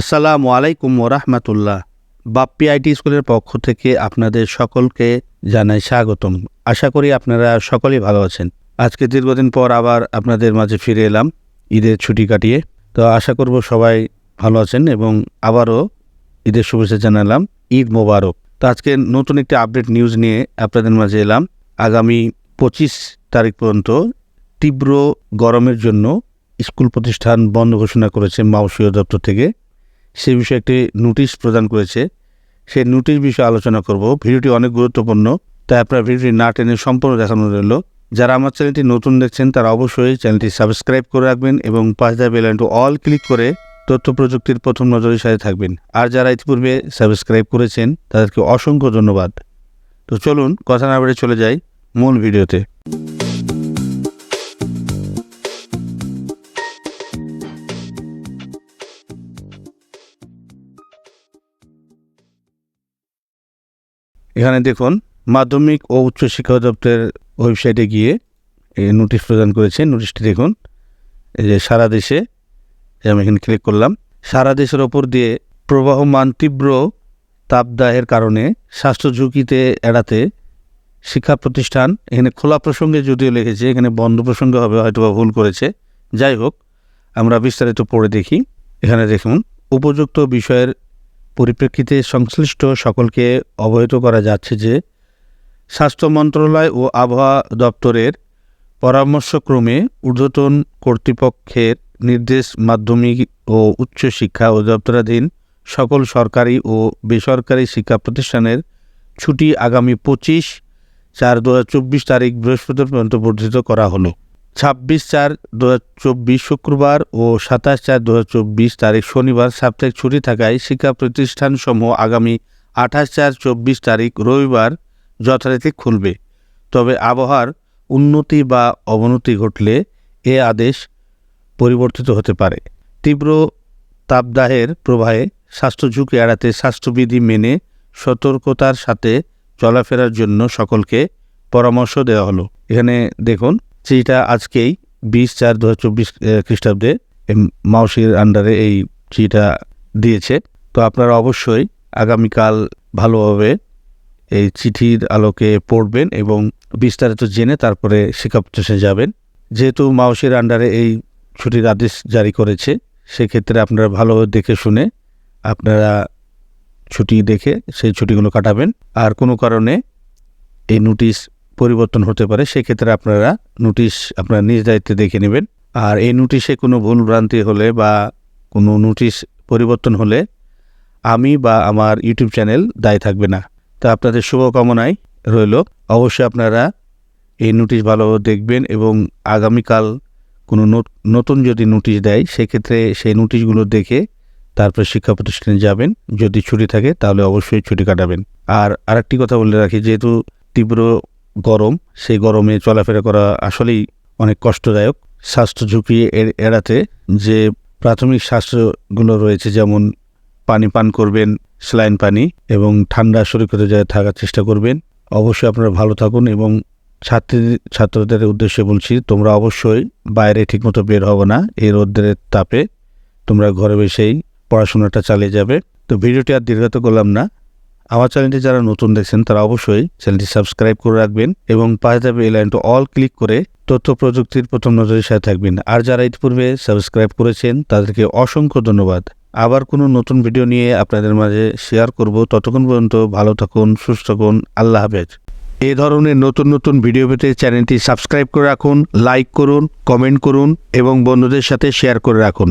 আসসালামু আলাইকুম ওরহমতুল্লাহ। বাপ্পি আইটি স্কুলের পক্ষ থেকে আপনাদের সকলকে জানাই স্বাগতম। আশা করি আপনারা সকলেই ভালো আছেন। আজকে দীর্ঘদিন পর আবার আপনাদের মাঝে ফিরে এলাম, ঈদের ছুটি কাটিয়ে। তো আশা করব সবাই ভালো আছেন এবং আবারও ঈদের শুভেচ্ছা জানালাম, ঈদ মোবারক। তো আজকে নতুন একটি আপডেট নিউজ নিয়ে আপনাদের মাঝে এলাম। আগামী পঁচিশ তারিখ পর্যন্ত তীব্র গরমের জন্য স্কুল প্রতিষ্ঠান বন্ধ ঘোষণা করেছে মাউসীয় দপ্তর থেকে। সে বিষয়ে একটি নোটিশ প্রদান করেছে। সেই নোটিশ বিষয়ে আলোচনা করব। ভিডিওটি অনেক গুরুত্বপূর্ণ, তাই আপনার ভিডিওটি না টেনে সম্পূর্ণ দেখানো রইল। যারা আমার চ্যানেলটি নতুন দেখছেন, তারা অবশ্যই চ্যানেলটি সাবস্ক্রাইব করে রাখবেন এবং পাঁচ দা বেল আইকনটি অল ক্লিক করে তথ্য প্রযুক্তির প্রথম নজরের সাথে থাকবেন। আর যারা ইতিপূর্বে সাবস্ক্রাইব করেছেন, তাদেরকে অসংখ্য ধন্যবাদ। তো চলুন, কথা না বেড়ে চলে যাই মূল ভিডিওতে। এখানে দেখুন, মাধ্যমিক ও উচ্চ শিক্ষা দপ্তরের ওয়েবসাইটে গিয়ে নোটিশ প্রদান করেছে নোটিশটি দেখুন, এই যে সারা দেশে আমি এখানে ক্লিক করলাম, সারা দেশের ওপর দিয়ে প্রবাহমান তীব্র তাপদাহের কারণে স্বাস্থ্য ঝুঁকিতে এড়াতে শিক্ষা প্রতিষ্ঠান এখানে খোলা প্রসঙ্গে যদিও লিখেছে, এখানে বন্ধ প্রসঙ্গে হবে হয়তো বা ভুল করেছে। যাই হোক, আমরা বিস্তারিত পড়ে দেখি। এখানে দেখুন, উপযুক্ত বিষয়ের পরিপ্রেক্ষিতে সংশ্লিষ্ট সকলকে অবহিত করা যাচ্ছে যে স্বাস্থ্য মন্ত্রণালয় ও আবহাওয়া দপ্তরের পরামর্শক্রমে ঊর্ধ্বতন কর্তৃপক্ষের নির্দেশ মাধ্যমিক ও উচ্চশিক্ষা অধিদপ্তরাধীন সকল সরকারি ও বেসরকারি শিক্ষা প্রতিষ্ঠানের ছুটি আগামী পঁচিশ চার দু তারিখ বৃহস্পতিবার পর্যন্ত বর্ধিত করা হলো। ছাব্বিশ চার দু চব্বিশ শুক্রবার ও সাতাশ চার দু চব্বিশ তারিখ শনিবার সাপ্তাহিক ছুটি থাকায় শিক্ষা প্রতিষ্ঠানসমূহ আগামী আঠাশ চার চব্বিশ তারিখ রবিবার যথারীতি খুলবে। তবে আবহাওয়ার উন্নতি বা অবনতি ঘটলে এ আদেশ পরিবর্তিত হতে পারে। তীব্র তাপদাহের প্রবাহে স্বাস্থ্য ঝুঁকি এড়াতে স্বাস্থ্যবিধি মেনে সতর্কতার সাথে চলাফেরার জন্য সকলকে পরামর্শ দেওয়া হলো। এখানে দেখুন চিঠিটা আজকেই বিশ চার দু হাজার চব্বিশ খ্রিস্টাব্দে মাউসির আন্ডারে এই চিঠিটা দিয়েছে। তো আপনারা অবশ্যই আগামীকাল ভালোভাবে এই চিঠির আলোকে পড়বেন এবং বিস্তারিত জেনে তারপরে প্রতিষ্ঠানে যাবেন। যেহেতু মাউসির আন্ডারে এই ছুটির আদেশ জারি করেছে, সেক্ষেত্রে আপনারা ভালোভাবে দেখে শুনে আপনারা ছুটি দেখে সেই ছুটিগুলো কাটাবেন। আর কোনো কারণে এই নোটিশ পরিবর্তন হতে পারে, সেক্ষেত্রে আপনারা নোটিশ আপনারা নিজ দায়িত্বে দেখে নেবেন। আর এই নোটিশে কোনো ভুল ভ্রান্তি হলে বা কোনো নোটিশ পরিবর্তন হলে আমি বা আমার ইউটিউব চ্যানেল দায়ী থাকবে না। তা আপনাদের শুভকামনায় রইল। অবশ্যই আপনারা এই নোটিশ ভালোভাবে দেখবেন এবং আগামীকাল কোনো নত- নতুন যদি নোটিশ দেয়, সেক্ষেত্রে সেই নোটিশগুলো দেখে তারপর শিক্ষা প্রতিষ্ঠানে যাবেন। যদি ছুটি থাকে, তাহলে অবশ্যই ছুটি কাটাবেন। আর আরেকটি কথা বলে রাখি, যেহেতু তীব্র গরম, সেই গরমে চলাফেরা করা আসলেই অনেক কষ্টদায়ক। স্বাস্থ্য ঝুঁকি এড়- এড়াতে যে প্রাথমিক স্বাস্থ্যগুলো রয়েছে, যেমন পানি পান করবেন, স্যালাইন পানি এবং ঠান্ডা সুরক্ষিত জায়গায় থাকার চেষ্টা করবেন। অবশ্যই আপনারা ভালো থাকুন এবং ছাত্রী, ছাত্রদের উদ্দেশ্যে বলছি, তোমরা অবশ্যই বাইরে ঠিকমতো বের হবে না। এই রোদ্রের তাপে তোমরা ঘরে বসেই পড়াশোনাটা চালিয়ে যাবে। তো ভিডিওটি আর দীর্ঘত করলাম না। আমার চ্যানেলটি যারা নতুন দেখছেন, তারা অবশ্যই চ্যানেলটি সাবস্ক্রাইব করে রাখবেন এবং পাশে থাকবে এই লাইনটা অল ক্লিক করে তথ্য প্রযুক্তির প্রথম নজরের সাথে থাকবেন। আর যারা ইতিপূর্বে সাবস্ক্রাইব করেছেন, তাদেরকে অসংখ্য ধন্যবাদ। আবার কোনো নতুন ভিডিও নিয়ে আপনাদের মাঝে শেয়ার করব। ততক্ষণ পর্যন্ত ভালো থাকুন, সুস্থ থাকুন, আল্লাহ হাফেজ। এই ধরনের নতুন নতুন ভিডিও পেতে চ্যানেলটি সাবস্ক্রাইব করে রাখুন লাইক করুন কমেন্ট করুন এবং বন্ধুদের সাথে শেয়ার করে রাখুন।